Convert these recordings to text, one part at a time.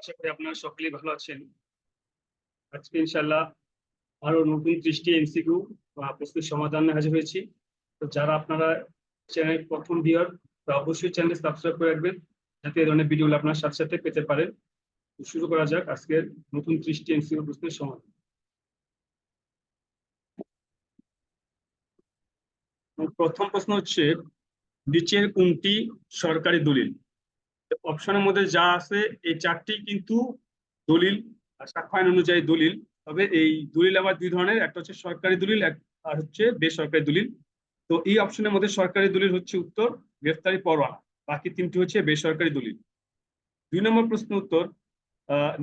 আশা করি আপনারা সকলেই ভালো আছেন। আজকে ইনশাল্লাহ আরও নতুন দৃষ্টি এমসিকিউ প্রশ্নের সমাধানে হাজির হয়েছি। তো যারা আপনারা চ্যানেল প্রথম তো অবশ্যই চ্যানেল সাবস্ক্রাইব করে রাখবেন, যাতে এই ধরনের ভিডিও আপনার সাথে সাথে পেতে পারেন। শুরু করা যাক আজকের নতুন দৃষ্টি এমসিকিউ প্রশ্নের সমাধান। প্রথম প্রশ্ন হচ্ছে, নিচের কোনটি সরকারি দলিল? অপশনের মধ্যে যা আছে, এই চারটি কিন্তু দলিল সাক্ষ্য আইন অনুযায়ী দলিল। তবে এই দলিল আবার দুই ধরনের, একটা হচ্ছে সরকারি দলিল আর হচ্ছে বেসরকারি দলিল। তো এই অপশনের মধ্যে সরকারি দলিল হচ্ছে উত্তর, গ্রেফতারি পরোয়ানা। বাকি তিনটি হচ্ছে বেসরকারি দলিল। দুই নম্বর প্রশ্ন উত্তর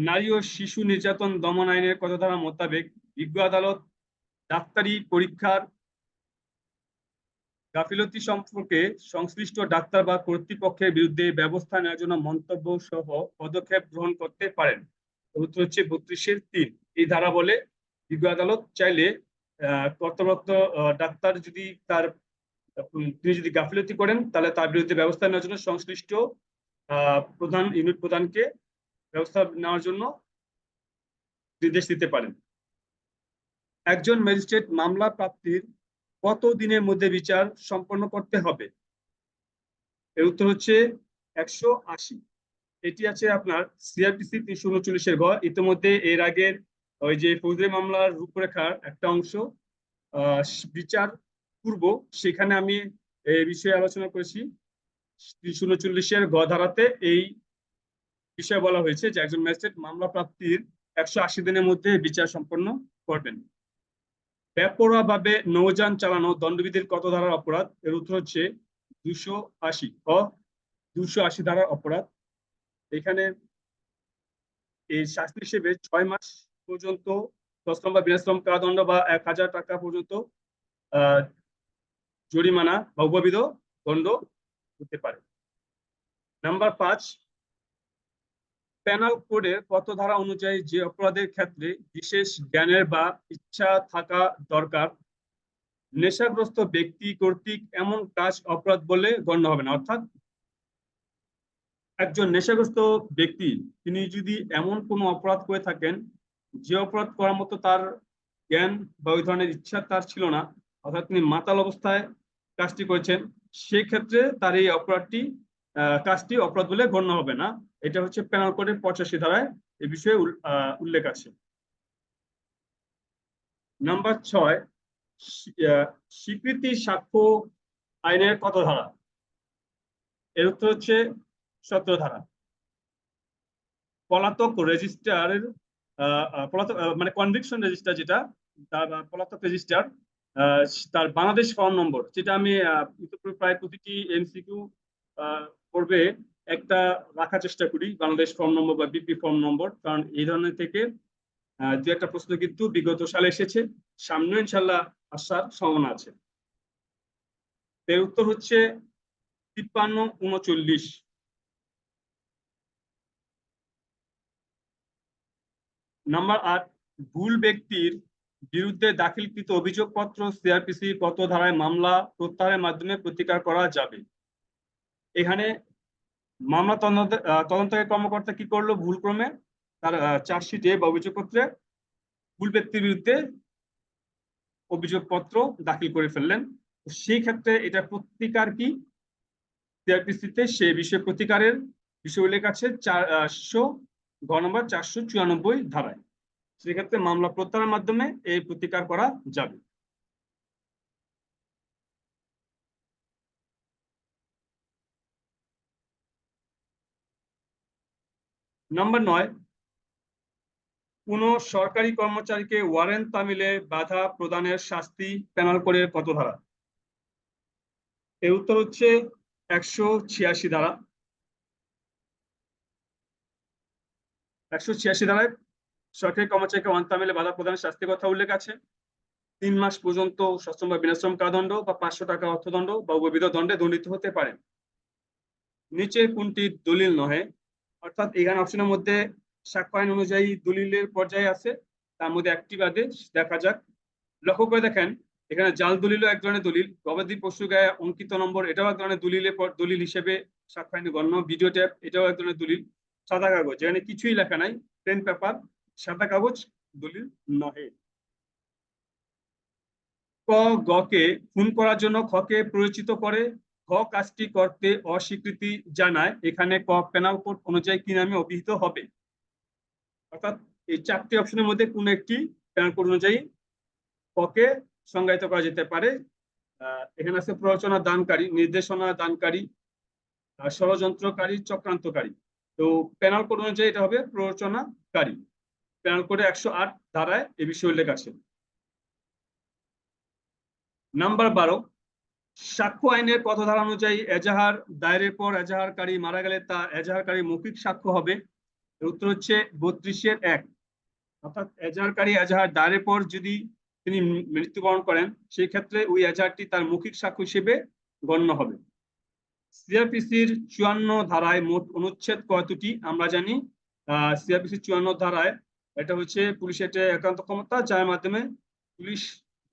নারী ও শিশু নির্যাতন দমন আইনের কত ধারা মোতাবেক বিজ্ঞ আদালত ডাক্তারি পরীক্ষার গাফিলতি সম্পর্কে সংশ্লিষ্ট ডাক্তার বা কর্তৃপক্ষের বিরুদ্ধে ব্যবস্থা নেওয়ার জন্য মন্তব্য সহ পদক্ষেপ গ্রহণ করতে পারেন। উত্তর হচ্ছে বত্রিশের তিন। এই ধারা বলে বিজ্ঞ আদালত চাইলে কর্তব্যরত ডাক্তার যদি তার তিনি যদি গাফিলতি করেন, তাহলে তার বিরুদ্ধে ব্যবস্থা নেওয়ার জন্য সংশ্লিষ্ট প্রধান, ইউনিট প্রধানকে ব্যবস্থা নেওয়ার জন্য নির্দেশ দিতে পারেন। একজন ম্যাজিস্ট্রেট মামলা প্রাপ্তির কত দিনের মধ্যে বিচার সম্পন্ন করতে হবে? এর উত্তর হচ্ছে একশো আশি। এটি আছে আপনার সিআরপিসি তিনশো উনচল্লিশের ঘর। ইতিমধ্যে এর আগের ওই যে ফৌজদারি মামলার রূপরেখার একটা অংশ বিচার পূর্ব, সেখানে আমি এই বিষয়ে আলোচনা করেছি। তিনশো উনচল্লিশের গ ধারাতে এই বিষয়ে বলা হয়েছে যে একজন ম্যাজিস্ট্রেট মামলা প্রাপ্তির একশো আশি দিনের মধ্যে বিচার সম্পন্ন করবেন। বেপরোয়াভাবে নৌযান চালানো দণ্ডবিধির কত ধারার অপরাধ? এর উত্তর হচ্ছে দুশো আশি ও দুশো আশি ধারার অপরাধ। এখানে এই শাস্তি হিসেবে ছয় মাস পর্যন্ত দশম বা বিনাশ্রম কারাদণ্ড বা এক হাজার টাকা পর্যন্ত জরিমানা বা উপবিধ দণ্ড হতে পারে। নাম্বার পাঁচ প্যানাল কোডের কত ধারা অনুযায়ী যে অপরাধের ক্ষেত্রে বিশেষ জ্ঞানের বা ইচ্ছা থাকা দরকার, নেশাগ্রস্ত ব্যক্তি কর্তৃক এমন কাজ অপরাধ বলে গণ্য হবে না। অর্থাৎ একজন নেশাগ্রস্ত ব্যক্তি, তিনি যদি এমন কোনো অপরাধ করে থাকেন, যে অপরাধ করার মতো তার জ্ঞান বা ওই ধরনের ইচ্ছা তার ছিল না, অর্থাৎ তিনি মাতাল অবস্থায় কাজটি করেছেন, সেক্ষেত্রে তার এই অপরাধটি কাজটি অপরাধ বলে গণ্য হবে না। এটা হচ্ছে প্যানাল কোডের পঁচাশি ধারায় এ বিষয়ে উল্লেখ আছে। নাম্বার ছয় স্বীকৃতি সাক্ষ্য আইনের কত ধারা এর উত্তর হচ্ছে সতেরো ধারা। পলাতক আহ, পলাতক মানে কনভিকশন রেজিস্টার যেটা তার পলাতক রেজিস্টার তার বাংলাদেশ ফর্ম নম্বর যেটা আমি প্রায় প্রতিটি এমসিকিউ করবে একটা রাখার চেষ্টা করি, বাংলাদেশ ফর্ম নম্বর বা বিপি ফর্ম নম্বর কারণ এই ধরনের থেকে দু একটা প্রশ্ন কিন্তু বিগত সালে এসেছে। সামনে ইনশাল্লাহ আসার সম্ভাবনা আছে। এর উত্তর হচ্ছে তিপ্পান্ন উনচল্লিশ। নাম্বার আট, ভুল ব্যক্তির বিরুদ্ধে দাখিলকৃত অভিযোগপত্র সিআরপিসি কত ধারায় মামলা প্রত্যাহারের মাধ্যমে প্রতিকার করা যাবে। এখানে মামলা তদন্তকারী কর্মকর্তা কি করল? ভুল ক্রমে তার চার্জশিটে বা অভিযোগপত্রে ভুল ব্যক্তির বিরুদ্ধে অভিযোগপত্র দাখিল করে ফেললেন। সেই ক্ষেত্রে এটা প্রতিকার কি? সে বিষয়ে প্রতিকারের বিষয় উল্লেখ আছে চারশো ঘ নম্বর চারশো চুরানব্বই ধারায়। সেক্ষেত্রে মামলা প্রত্যাহারের মাধ্যমে এই প্রতিকার করা যাবে। নাম্বার নয়, কোন সরকারি কর্মচারীকে ওয়ারেন্ট তামিলে বাধা প্রদানের শাস্তি প্যানাল করে কত ধারা এর উত্তর হচ্ছে একশো ছিয়াশি ধারা। একশো ছিয়াশি ধারায় সরকারি কর্মচারীকে ওয়ারেন্ট তামিলে বাধা প্রদানের শাস্তির কথা উল্লেখ আছে। তিন মাস পর্যন্ত সশ্রম বা বিনাশ্রম কারাদণ্ড বা পাঁচশো টাকা অর্থদণ্ড বা উপবিধ দণ্ডে দণ্ডিত হতে পারেন নিচে কোনটি দলিল নহে? অর্থাৎ এখানে অপশনের মধ্যে সাক্ষ্য অনুযায়ী দলিলের পর্যায়ে আছে। তার মধ্যে একটি বাদে, দেখা যাক। লক্ষ্য করে দেখেন, এখানে জাল দলিলও এক ধরনের দলিল। গবাদি পশু গায়ে অঙ্কিত নম্বর, এটাও এক ধরনের দলিলে দলিল হিসেবে সাক্ষ্য গণ্য। ভিডিও ট্যাপ এটাও এক ধরনের দলিল। সাদা কাগজ, যেখানে কিছুই লেখা নাই। পেন, পেপার, সাদা কাগজ, দলিল নহে। ক গকে খুন করার জন্য খকে পরিচিত করে? খ কাজটি করতে অস্বীকৃতি জানায়। এখানে ক পেনাল কোড অনুযায়ী কি নামে অভিহিত হবে? অর্থাৎ এই চারটি অপশনের মধ্যে কোন একটি পেনাল কোড অনুযায়ী ককে সংজ্ঞায়িত করা যেতে পারে। এখানে আছে প্ররোচনা দানকারী, নির্দেশনা দানকারী ষড়যন্ত্রকারী, চক্রান্তকারী। তো পেনাল কোড অনুযায়ী এটা হবে প্ররোচনাকারী। পেনাল কোডে একশো আট ধারায় এ বিষয়ে উল্লেখ আছে। নাম্বার বারো সাক্ষ্য আইনের কত ধারা অনুযায়ী এজাহার, দায়েরের পর এজাহারকারী মারা গেলে তা এজাহারকারী মৌখিক সাক্ষ্য হবে। উত্তর হচ্ছে বত্রিশের এক। অর্থাৎ এজাহারকারী এজাহার, দায়েরের পর যদি তিনি মৃত্যুবরণ করেন, সেই ক্ষেত্রে ওই এজাহারটি তার মৌখিক সাক্ষ্য হিসেবে গণ্য হবে। সিআরপিসির চুয়ান্ন ধারায় মোট অনুচ্ছেদ কতটি আমরা জানি সিআরপিসির চুয়ান্ন ধারায় এটা হচ্ছে পুলিশের একান্ত ক্ষমতা, যার মাধ্যমে পুলিশ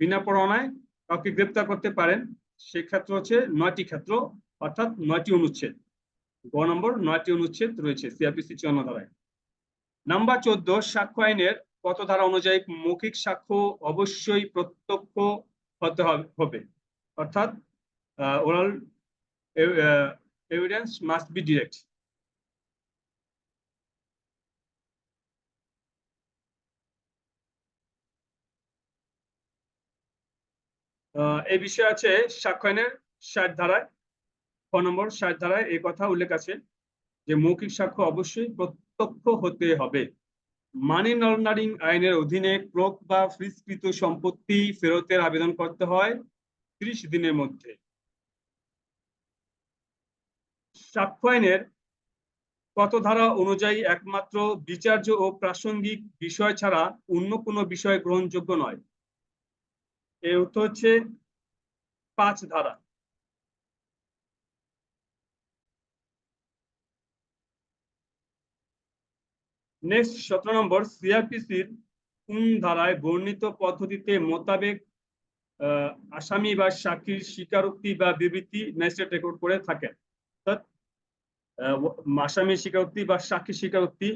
বিনা পরোয়ানায় কাউকে গ্রেপ্তার করতে পারেন। সেই ক্ষেত্র হচ্ছে নয়টি ক্ষেত্র, অর্থাৎ নয়টি অনুচ্ছেদ। গ নম্বর, নয়টি অনুচ্ছেদ রয়েছে, সিআরপিসি চুয়ান্ন ধারায়। নাম্বার চোদ্দ, সাক্ষ্য আইনের কত ধারা অনুযায়ী মৌখিক সাক্ষ্য অবশ্যই প্রত্যক্ষ হতে হবে- হবে? অর্থাৎ oral evidence must be direct এই বিষয়ে আছে সাক্ষ্য আইনের ষাট ধারায়, ক নম্বর ষাট ধারায় এই কথা উল্লেখ আছে যে মৌখিক সাক্ষ্য অবশ্যই প্রত্যক্ষ হতে হবে। মানি লন্ডারিং আইনের অধীনে ক্রোক বা ফ্রিজকৃত সম্পত্তি ফেরতের আবেদন করতে হয় ত্রিশ দিনের মধ্যে। সাক্ষ্য আইনের কত ধারা অনুযায়ী একমাত্র বিচার্য ও প্রাসঙ্গিক বিষয় ছাড়া অন্য কোনো বিষয় গ্রহণযোগ্য নয়। এর উত্তর হচ্ছে পাঁচ ধারা। নেক্সট সতেরো নম্বর সিআরপিসির কোন ধারায় বর্ণিত পদ্ধতিতে মোতাবেক আসামি বা সাক্ষীর স্বীকারোক্তি বা বিবৃতি ম্যাজিস্ট্রেট রেকর্ড করে থাকেন? অর্থাৎ আহ, আসামির স্বীকারোক্তি বা সাক্ষী স্বীকারোক্তি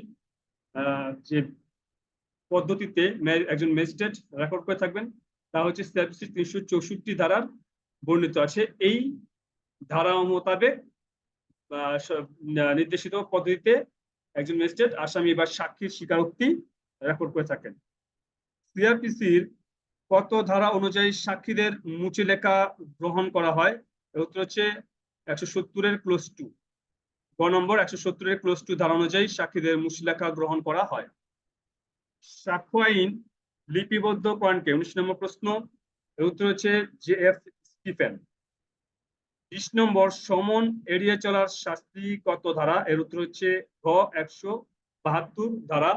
যে পদ্ধতিতে একজন ম্যাজিস্ট্রেট রেকর্ড করে থাকবেন তা হচ্ছে তিনশো চৌষট্টি ধারার বর্ণিত আছে। এই ধারা মোতাবেক নির্দেশিত পদ্ধতিতে একজন ম্যাজিস্ট্রেট আসামি বা সাক্ষীর স্বীকারোক্তি রেকর্ড করে থাকেন। সিআরপিসির কত ধারা অনুযায়ী সাক্ষীদের মুচি লেখা গ্রহণ করা হয়? উত্তর হচ্ছে একশো সত্তরের ক্লোজ টু গ নম্বর, একশো সত্তরের ক্লোজ টু ধারা অনুযায়ী সাক্ষীদের মুচি লেখা গ্রহণ করা হয়। সাক্ষ্য আইন লিপিবদ্ধ করেনকে উনিশ নম্বর প্রশ্ন উত্তর হচ্ছে জে এফ স্টিফেন। বিশ নম্বর, সমন এড়িয়ে চলার শাস্তি কত ধারা? এর উত্তর হচ্ছে ঘ, একশো বাহাত্তর ধারা।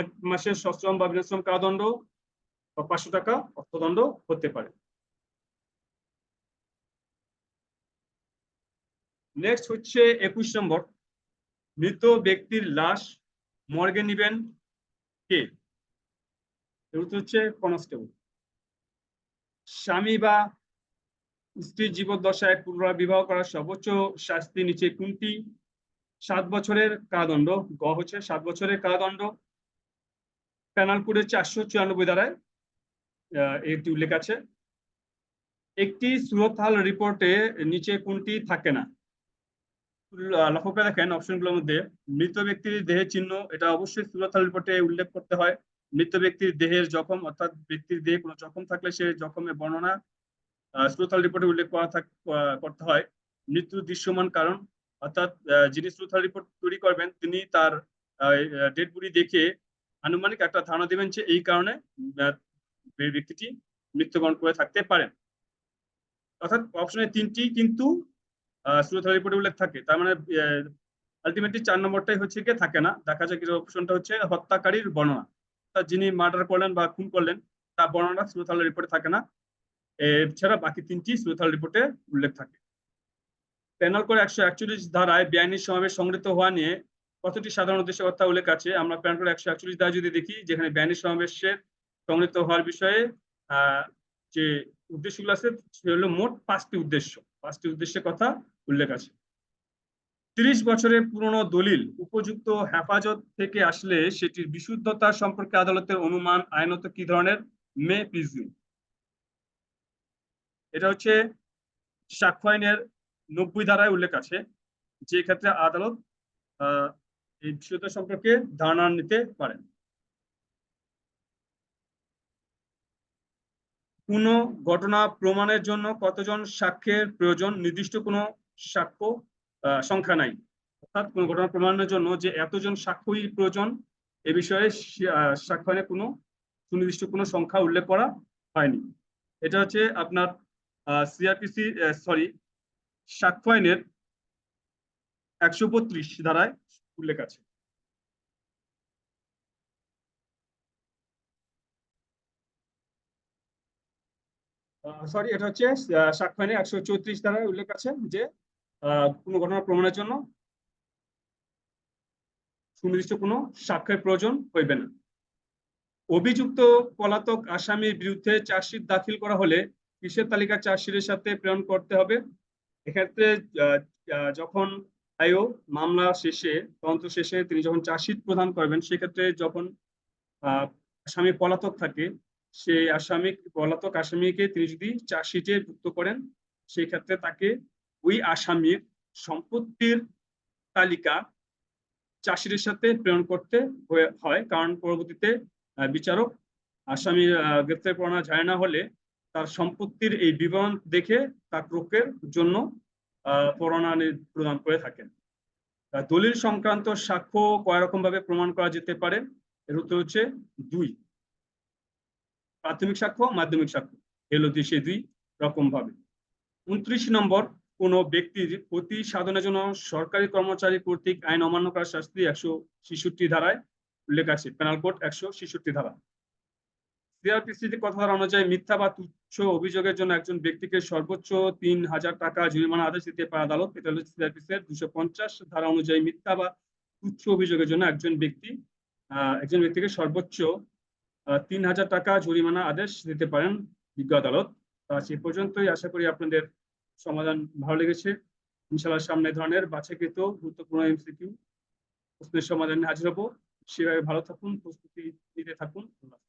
এক মাসের সশ্রম বা বিনাশ্রম কারাদণ্ড বা পাঁচশো টাকা অর্থদণ্ড হতে পারে। নেক্সট হচ্ছে একুশ নম্বর। মৃত ব্যক্তির লাশ মর্গে নিবেন। কে? এর হচ্ছে কনস্টেবল। স্বামী বা স্ত্রীর জীবদ্দশায় পুনরায় বিবাহ করার সর্বোচ্চ শাস্তি নিচে কোনটি? সাত বছরের কারাদণ্ড। গ হচ্ছে সাত বছরের কারাদণ্ড। প্যানাল কোডের চারশো চুরানব্বই দ্বারায় একটি উল্লেখ আছে। একটি সুরতহাল রিপোর্টে নিচে কোনটি থাকে না? লক্ষ্য করে দেখেন অপশনগুলোর মধ্যে, মৃত ব্যক্তির দেহের চিহ্ন, এটা অবশ্যই সুরতহাল রিপোর্টে উল্লেখ করতে হয়। মৃত ব্যক্তির দেহের জখম, অর্থাৎ ব্যক্তির দেহে কোনো জখম থাকলে সে জখমের বর্ণনা শ্রোতাল রিপোর্টে উল্লেখ করা থাক করতে হয়। মৃত্যুর দৃশ্যমান কারণ, অর্থাৎ যিনি শ্রোতাল রিপোর্ট তৈরি করবেন, তিনি তার ডেড বডি দেখে আনুমানিক একটা ধারণা দেবেন যে এই কারণে ব্যক্তিটি মৃত্যুবরণ করে থাকতে পারেন। অর্থাৎ অপশনে তিনটি কিন্তু শ্রোতাল রিপোর্টে উল্লেখ থাকে। তার মানে আলটিমেটলি চার নম্বরটাই হচ্ছে গিয়ে থাকে না। দেখা যায় কি অপশনটা হচ্ছে হত্যাকারীর বর্ণনা। অর্থাৎ যিনি মার্ডার করলেন বা খুন করলেন, তার বর্ণনা শ্রোতাল রিপোর্টে থাকে না। এছাড়া বাকি তিনটি শ্রোতাল রিপোর্টে উল্লেখ থাকে। প্যানেল করে একশো একচল্লিশ ধারায় বেআইনি সমাবেশ সংগঠিত হওয়া নিয়ে কতটি সাধারণ উদ্দেশ্যের কথা উল্লেখ আছে। আমরা প্যানেল করে একশো একচল্লিশ ধারা যদি দেখি, যেখানে বেআইনি সমাবেশের সংগঠিত হওয়ার বিষয়ে যে উদ্দেশ্যগুলো আছে সে হলো মোট পাঁচটি উদ্দেশ্য। পাঁচটি উদ্দেশ্যের কথা উল্লেখ আছে। তিরিশ বছরের পুরনো দলিল উপযুক্ত হেফাজত থেকে আসলে সেটির বিশুদ্ধতা সম্পর্কে আদালতের অনুমান আইনত কি ধরনের? মে প্রিজুম এটা হচ্ছে সাক্ষ্য আইনের নব্বই ধারায় উল্লেখ আছে, যে ক্ষেত্রে আদালত, আহ, এই বিশুদ্ধতা সম্পর্কে ধারণা নিতে পারেন। কোনো ঘটনা প্রমাণের জন্য কতজন সাক্ষ্যের প্রয়োজন নির্দিষ্ট কোনো সাক্ষ্য সংখ্যা নাই। অর্থাৎ কোনো ঘটনা প্রমাণের জন্য যে এতজন সাক্ষ্যই প্রয়োজন এ বিষয়ে সি- সাক্ষ্য আইনে কোনো সুনির্দিষ্ট কোনো সংখ্যা উল্লেখ করা হয়নি। এটা হচ্ছে আপনার সিআরপিসি সরি সাক্ষ্য আইনের একশো বত্রিশ ধারায় উল্লেখ আছে। সরি এটা হচ্ছে আহ, সাক্ষ্য আইনে একশো চৌত্রিশ ধারায় উল্লেখ আছে যে কোনো ঘটনা প্রমাণের জন্য সুনির্দিষ্ট কোনো সাক্ষ্যের প্রয়োজন হইবে না। অভিযুক্ত পলাতক আসামির বিরুদ্ধে চার্জশিট দাখিল করা হলে কিসের তালিকা চার্জশিটের সাথে প্রেরণ করতে হবে? এক্ষেত্রে যখন আয়ো মামলা শেষে তদন্ত শেষে তিনি যখন চার্জশিট প্রদান করবেন সেক্ষেত্রে যখন আসামি পলাতক থাকে সেই আসামি পলাতক আসামিকে তিনি যদি চার্জশিটে যুক্ত করেন সেই ক্ষেত্রে তাকে ওই আসামির সম্পত্তির তালিকা চাষিদের সাথে প্রেরণ করতে হয়ে- কারণ পরবর্তীতে বিচারক আসামির আহ, গ্রেপ্তার পরোয়ানা যায় না হলে তার সম্পত্তির এই বিবরণ দেখে তার রোকের জন্য আহ, পরোয়ানা নি- প্রদান করে থাকেন। দলিল সংক্রান্ত সাক্ষ্য কয় রকম ভাবে প্রমাণ করা যেতে পারে? এর উত্তর হচ্ছে দুই। প্রাথমিক সাক্ষ্য, মাধ্যমিক সাক্ষ্য। এলো সে দুই রকম ভাবে উনত্রিশ নম্বর, কোন ব্যক্তির প্রতি সাধনের জন্য সরকারি কর্মচারী কর্তৃক আইন অমান্য করার শাস্তি একশো ছেষট্টি ধারায় উল্লেখ আছে পেনাল কোড একশো ছেষট্টি ধারা। সিআরপিসি কথা ধারা অনুযায়ী মিথ্যা বা তুচ্ছ অভিযোগের জন্য একজন ব্যক্তিকে সর্বোচ্চ তিন হাজার টাকা জরিমানা আদেশ দিতে পারে আদালত। এটা হলো সিআরপিসি দুশো পঞ্চাশ ধারা অনুযায়ী মিথ্যা বা তুচ্ছ অভিযোগের জন্য একজন ব্যক্তি একজন ব্যক্তিকে সর্বোচ্চ তিন হাজার টাকা জরিমানা আদেশ দিতে পারেন বিজ্ঞ আদালত। সে পর্যন্তই আশা করি আপনাদের সমাধান ভালো লেগেছে। ইনশাল্লাহ সামনে ধরনের বাছাইকৃত গুরুত্বপূর্ণ এমসিকিউ প্রশ্নের সমাধানে হাজির হব। সেভাবে ভালো থাকুন, প্রস্তুতি নিতে থাকুন। হাফেজ।